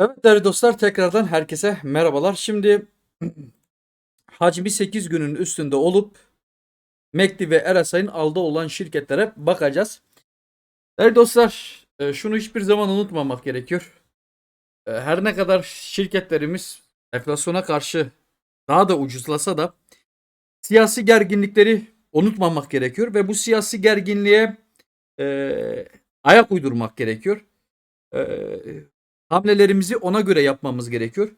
Evet değerli dostlar tekrardan herkese merhabalar. Şimdi hacmi 8 günün üstünde olup Mekdi ve Erasay'ın aldığı olan şirketlere bakacağız. Değerli dostlar e, şunu hiçbir zaman unutmamak gerekiyor. E, Her ne kadar şirketlerimiz enflasyona karşı daha da ucuzlasa da siyasi gerginlikleri unutmamak gerekiyor ve bu siyasi gerginliğe e, ayak uydurmak gerekiyor. E, hamlelerimizi ona göre yapmamız gerekiyor.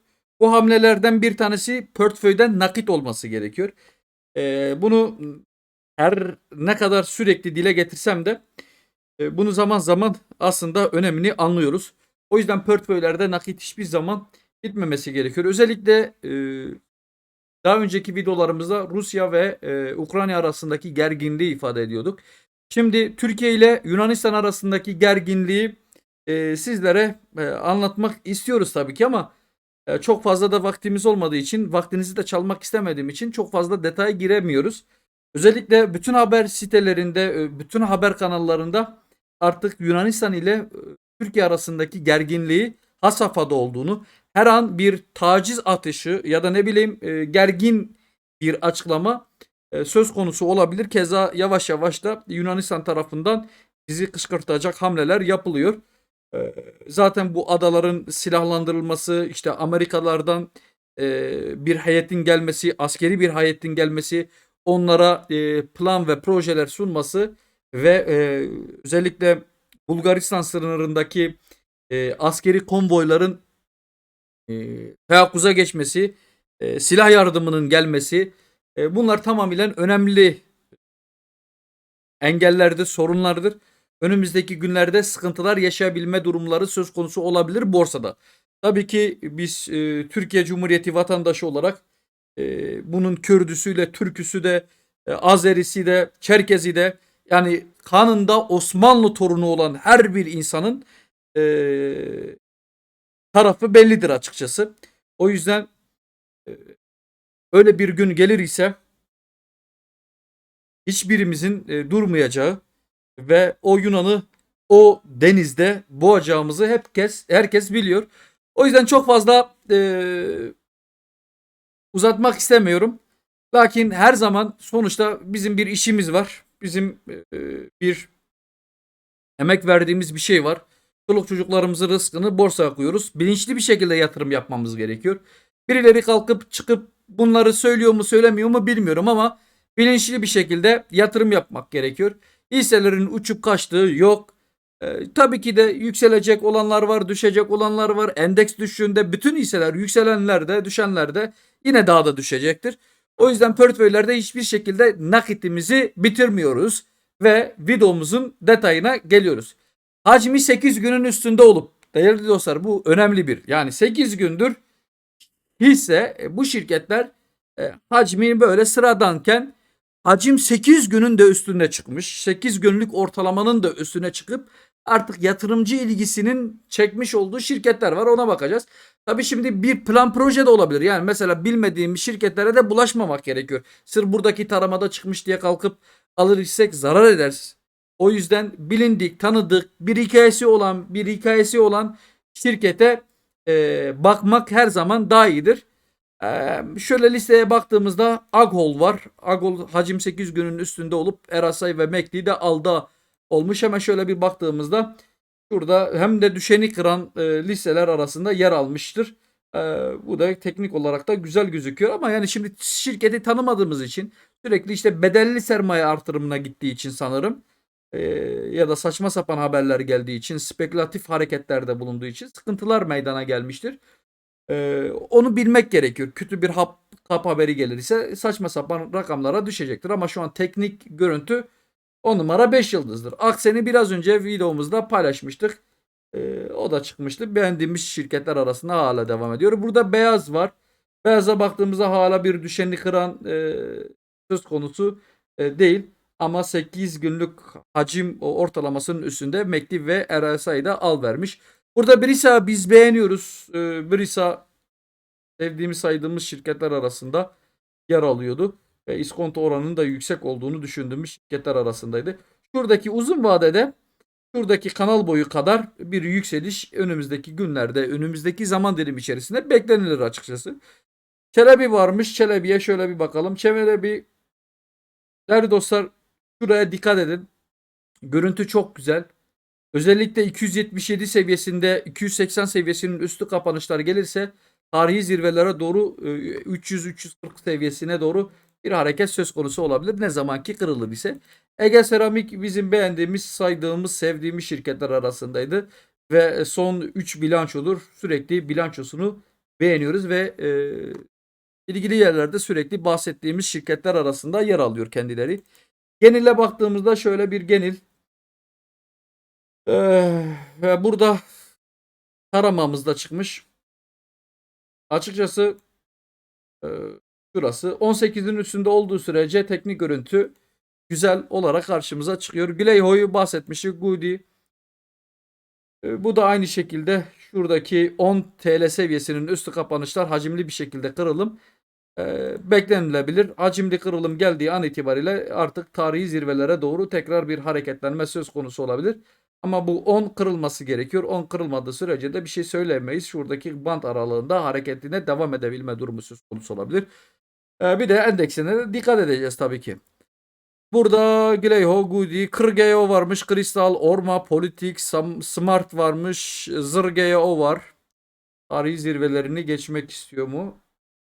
Bu hamlelerden bir tanesi portföyden nakit olması gerekiyor. Ee, bunu her ne kadar sürekli dile getirsem de e, bunu zaman zaman aslında önemini anlıyoruz. O yüzden portföylerde nakit hiçbir zaman gitmemesi gerekiyor. Özellikle e, daha önceki videolarımızda Rusya ve e, Ukrayna arasındaki gerginliği ifade ediyorduk. Şimdi Türkiye ile Yunanistan arasındaki gerginliği e, sizlere e, anlatmak istiyoruz tabii ki ama e, çok fazla da vaktimiz olmadığı için vaktinizi de çalmak istemediğim için çok fazla detaya giremiyoruz. Özellikle bütün haber sitelerinde, e, bütün haber kanallarında artık Yunanistan ile e, Türkiye arasındaki gerginliği has safhada olduğunu, her an bir taciz ateşi ya da ne bileyim e, gergin bir açıklama söz konusu olabilir. Keza yavaş yavaş da Yunanistan tarafından bizi kışkırtacak hamleler yapılıyor. Ee, Zaten bu adaların silahlandırılması, işte Amerikalardan e, bir heyetin gelmesi, askeri bir heyetin gelmesi, onlara e, plan ve projeler sunması ve e, özellikle Bulgaristan sınırındaki askeri konvoyların teyakkuza geçmesi, silah yardımının gelmesi, bunlar tamamıyla önemli engellerdir, sorunlardır önümüzdeki günlerde sıkıntılar yaşayabilme durumları söz konusu olabilir borsada. Tabii ki biz e, Türkiye Cumhuriyeti vatandaşı olarak e, bunun Kürdüsüyle Türküsü de e, Azerisi de Çerkezi de yani kanında Osmanlı torunu olan her bir insanın e, tarafı bellidir açıkçası. O yüzden e, öyle bir gün gelir ise hiçbirimizin e, durmayacağı ve o Yunan'ı o denizde boğacağımızı herkes herkes biliyor. O yüzden çok fazla e, uzatmak istemiyorum. Lakin her zaman sonuçta bizim bir işimiz var. Bizim e, bir emek verdiğimiz bir şey var. Çoluk çocuklarımızın rızkını borsaya koyuyoruz. Bilinçli bir şekilde yatırım yapmamız gerekiyor. Birileri kalkıp çıkıp bunları söylüyor mu söylemiyor mu bilmiyorum ama bilinçli bir şekilde yatırım yapmak gerekiyor. Hisselerin uçup kaçtığı yok. E, tabii ki de yükselecek olanlar var, düşecek olanlar var. Endeks düştüğünde bütün hisseler yükselenler de düşenler de yine daha da düşecektir. O yüzden portföylerde hiçbir şekilde nakitimizi bitirmiyoruz ve videomuzun detayına geliyoruz. Hacmi 8 günün üstünde olup değerli dostlar bu önemli bir yani 8 gündür hisse e, bu şirketler e, hacmi böyle sıradanken Hacim 8 günün de üstüne çıkmış. 8 günlük ortalamanın da üstüne çıkıp artık yatırımcı ilgisinin çekmiş olduğu şirketler var ona bakacağız. Tabii şimdi bir plan proje de olabilir. Yani mesela bilmediğim şirketlere de bulaşmamak gerekiyor. Sır buradaki taramada çıkmış diye kalkıp alır isek zarar ederiz. O yüzden bilindik, tanıdık, bir hikayesi olan, bir hikayesi olan şirkete e, bakmak her zaman daha iyidir. Ee, şöyle listeye baktığımızda Agol var. Agol hacim 8 günün üstünde olup Erasay ve Mekli de alda olmuş. Hemen şöyle bir baktığımızda şurada hem de düşeni kıran e, listeler arasında yer almıştır. E, bu da teknik olarak da güzel gözüküyor ama yani şimdi şirketi tanımadığımız için sürekli işte bedelli sermaye artırımına gittiği için sanırım e, ya da saçma sapan haberler geldiği için spekülatif hareketlerde bulunduğu için sıkıntılar meydana gelmiştir. Ee, onu bilmek gerekiyor. Kötü bir hap, kap haberi gelirse saçma sapan rakamlara düşecektir. Ama şu an teknik görüntü 10 numara 5 yıldızdır. Aksen'i biraz önce videomuzda paylaşmıştık. Ee, o da çıkmıştı. Beğendiğimiz şirketler arasında hala devam ediyor. Burada beyaz var. Beyaza baktığımızda hala bir düşeni kıran e, söz konusu e, değil. Ama 8 günlük hacim ortalamasının üstünde Mekli ve RSI'de al vermiş. Burada Brisa biz beğeniyoruz. Ee, Brisa sevdiğimiz saydığımız şirketler arasında yer alıyordu. Ve iskonto oranının da yüksek olduğunu düşündüğümüz şirketler arasındaydı. Şuradaki uzun vadede şuradaki kanal boyu kadar bir yükseliş önümüzdeki günlerde, önümüzdeki zaman dilimi içerisinde beklenilir açıkçası. Çelebi varmış. Çelebi'ye şöyle bir bakalım. Çelebi değerli dostlar şuraya dikkat edin. Görüntü çok güzel. Özellikle 277 seviyesinde 280 seviyesinin üstü kapanışlar gelirse tarihi zirvelere doğru e, 300-340 seviyesine doğru bir hareket söz konusu olabilir. Ne zaman ki kırılır ise. Ege Seramik bizim beğendiğimiz, saydığımız, sevdiğimiz şirketler arasındaydı. Ve son 3 bilançodur. Sürekli bilançosunu beğeniyoruz ve e, ilgili yerlerde sürekli bahsettiğimiz şirketler arasında yer alıyor kendileri. Genil'e baktığımızda şöyle bir genil. Ee, burada taramamızda çıkmış. Açıkçası e, şurası 18'in üstünde olduğu sürece teknik görüntü güzel olarak karşımıza çıkıyor. Güleyho'yu bahsetmiştik. Goody. E, bu da aynı şekilde şuradaki 10 TL seviyesinin üstü kapanışlar hacimli bir şekilde kırılım e, beklenilebilir. Hacimli kırılım geldiği an itibariyle artık tarihi zirvelere doğru tekrar bir hareketlenme söz konusu olabilir. Ama bu 10 kırılması gerekiyor. 10 kırılmadığı sürece de bir şey söylemeyiz. Şuradaki band aralığında hareketine devam edebilme durumu söz konusu olabilir. E, bir de endeksine de dikkat edeceğiz tabii ki. Burada Gileyho, Goody, Kırgeo varmış, Kristal, Orma, Politik, Smart varmış, Zırgeo var. Tarihi zirvelerini geçmek istiyor mu?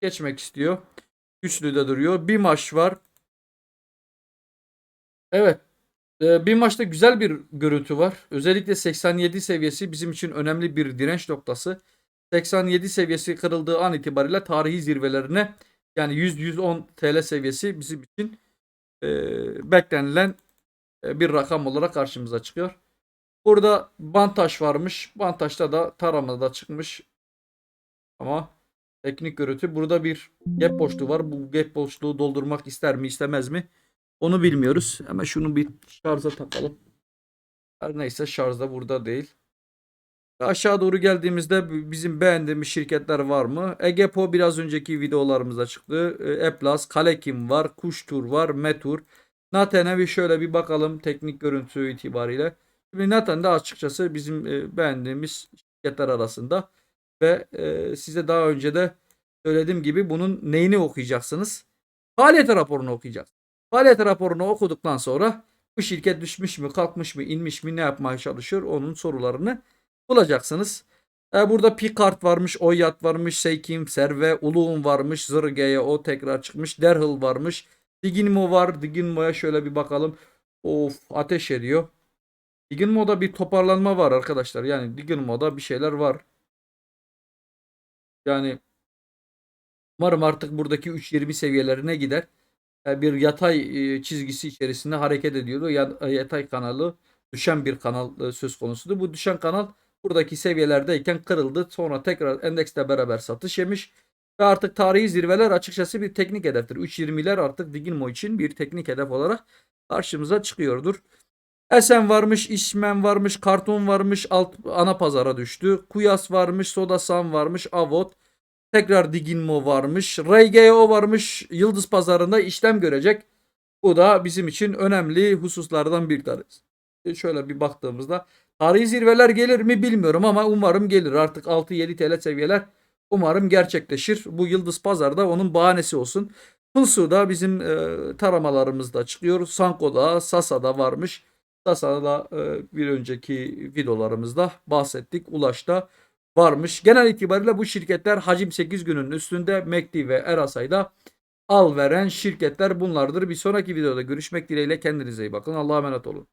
Geçmek istiyor. Güçlü de duruyor. Bir maç var. Evet. Ee, bir maçta güzel bir görüntü var. Özellikle 87 seviyesi bizim için önemli bir direnç noktası. 87 seviyesi kırıldığı an itibariyle tarihi zirvelerine yani 100-110 TL seviyesi bizim için e, beklenilen e, bir rakam olarak karşımıza çıkıyor. Burada Bantaş varmış. Bantaş'ta da taramada çıkmış. Ama teknik görüntü. Burada bir gap boşluğu var. Bu gap boşluğu doldurmak ister mi istemez mi? Onu bilmiyoruz. Hemen şunu bir şarja takalım. Her neyse şarjda burada değil. Aşağı doğru geldiğimizde bizim beğendiğimiz şirketler var mı? Egepo biraz önceki videolarımızda çıktı. Eplas, Kalekim var, Kuştur var, Metur. Naten'e bir şöyle bir bakalım teknik görüntü itibariyle. Şimdi Naten de açıkçası bizim e, beğendiğimiz şirketler arasında ve e, size daha önce de söylediğim gibi bunun neyini okuyacaksınız? Faaliyet raporunu okuyacaksınız. Faaliyet raporunu okuduktan sonra bu şirket düşmüş mü, kalkmış mı, inmiş mi, ne yapmaya çalışıyor onun sorularını bulacaksınız. E, burada Picard varmış, Oyat varmış, Seykim, Serve, Uluğun varmış, Zırge'ye o tekrar çıkmış, Derhil varmış. Diginmo var. Diginmo'ya şöyle bir bakalım. Of ateş ediyor. Diginmo'da bir toparlanma var arkadaşlar. Yani Diginmo'da bir şeyler var. Yani umarım artık buradaki 3.20 seviyelerine gider. E, Bir yatay e, çizgisi içerisinde hareket ediyordu. Ya- Yatay kanalı düşen bir kanal e, söz konusudu. Bu düşen kanal buradaki seviyelerdeyken kırıldı. Sonra tekrar endeksle beraber satış yemiş. Ve artık tarihi zirveler açıkçası bir teknik hedeftir. 3.20'ler artık Diginmo için bir teknik hedef olarak karşımıza çıkıyordur. Esen varmış, İşmen varmış, Karton varmış, alt ana pazara düştü. Kuyas varmış, Sodasan varmış, Avot. Tekrar Diginmo varmış. RGO varmış. Yıldız pazarında işlem görecek. Bu da bizim için önemli hususlardan bir tanesi. Şöyle bir baktığımızda tarihi zirveler gelir mi bilmiyorum ama umarım gelir. Artık 6-7 TL seviyeler umarım gerçekleşir. Bu yıldız pazarda onun bahanesi olsun. Pılsu da bizim e, taramalarımızda çıkıyor. Sanko'da, Sasa'da varmış. Sasa'da e, bir önceki videolarımızda bahsettik. Ulaş'ta varmış. Genel itibariyle bu şirketler hacim 8 günün üstünde MACD ve Erasa'yda al veren şirketler bunlardır. Bir sonraki videoda görüşmek dileğiyle kendinize iyi bakın. Allah'a emanet olun.